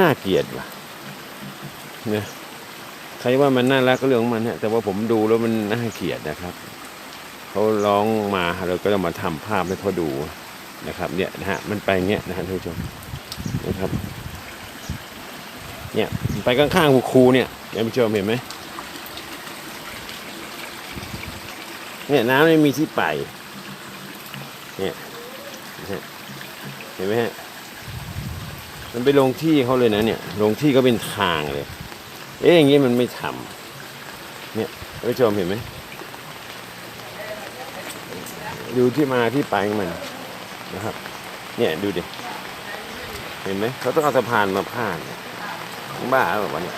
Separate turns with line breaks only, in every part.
น่าเกลียดว่ะเนี่ยใครว่ามันน่ารักก็เรื่องของมันฮะแต่ว่าผมดูแล้วมันน่าเกลียดนะครับเขาร้องมาเราก็ต้องมาทำภาพให้เขาดูนะครับ เนี่ยนะฮะมันไปเงี้ยนะฮะท่านผู้ชมนะครับ เนี่ยไปข้างๆคูเนี่ยท่านผู้ชมเห็นไหมเนี่ยน้ำไม่มีที่ไปเนี่ยเห็นไหมฮะ มันไปลงที่เขาเลยนะเนี่ย ลงที่ก็เป็นทางเลย เอ๊ะอย่างงี้มันไม่ทำเนี่ยท่านผู้ชมเห็นไหมดูที่มาที่ไปของมันนะครับ เนี่ยดูดิเห็นไหมเขาต้องเอาสะพานมาพาดเนี่ยบ้าหรือเปล่าวะเนี่ย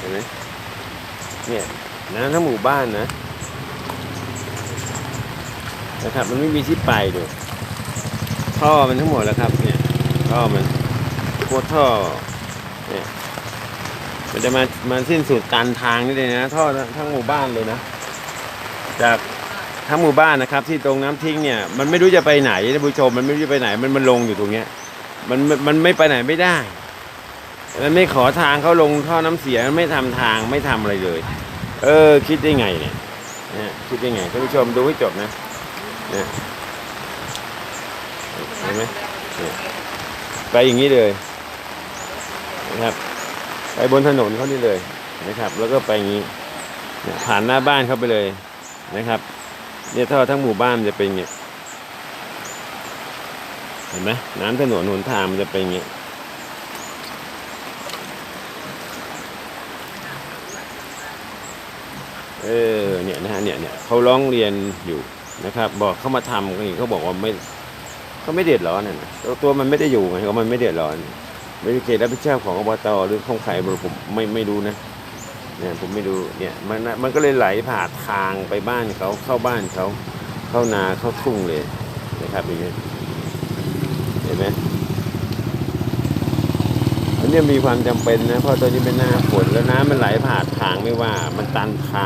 เห็นไหม เนี่ยน้ำทั้งหมู่บ้านนะนะครับ มันไม่มีที่ไปดูท่อมันทั้งหมดแล้วครับ เนี่ยท่อมันพวกท่อเนี่ยมันจะมามาสิ้นสุดการทางนี่เลยนะท่อทั้งหมู่บ้านเลยนะ จากทั้งหมู่บ้านนะครับ ที่ตรงน้ำทิ้งเนี่ยมันไม่รู้จะไปไหนท่านผู้ชมมันไม่รู้จะไปไหนมันมันลงอยู่ตรงเนี้ยมันมันมันไม่ไปไหนไม่ได้ มันไม่ขอทางเขาลงท่อน้ำเสียมันไม่ทำทางไม่ทำอะไรเลย เออ คิดได้ไงเนี่ยคิดได้ไงท่านผู้ชมดูให้จบนะเนี่ยเห็นไหมไปอย่างนี้เลยนะครับ ไปบนถนนเขานี่เลยนะครับ แล้วก็ไปอย่างนี้ผ่านหน้าบ้านเขาไปเลยนะครับ เนี่ยท่อทั้งหมู่บ้านจะเป็นอย่างเงี้เห็นไหมน้ำถนนหนทางมันจะเป็นอย่างเงี้ย เออเนี่ยนะฮะเนี่ยเนี่ยเขาร้องเรียนอยู่นะครับ บอกเขามาทำกันเขาบอกว่าไม่เขาไม่เดือดร้อนนะตัวตัวมันไม่ได้อยู่ไงเขามันไม่เดือดร้อนไม่ได้เขตรับผิดชอบของอบตหรือของใครผมไม่ไม่รู้นะเนี่ยผมไม่รู้เนี่ยมันมันก็เลยไหลผ่านทางไปบ้านเขาเข้าบ้านเขาเข้านาเข้าทุ่งเลยนะครับอย่างเงี้ยเห็นไหมอันนี้มีความจำเป็นนะเพราะตอนนี้เป็นหน้าฝนแล้วน้ำมันไหลผ่านทางไม่ว่ามันตันทาง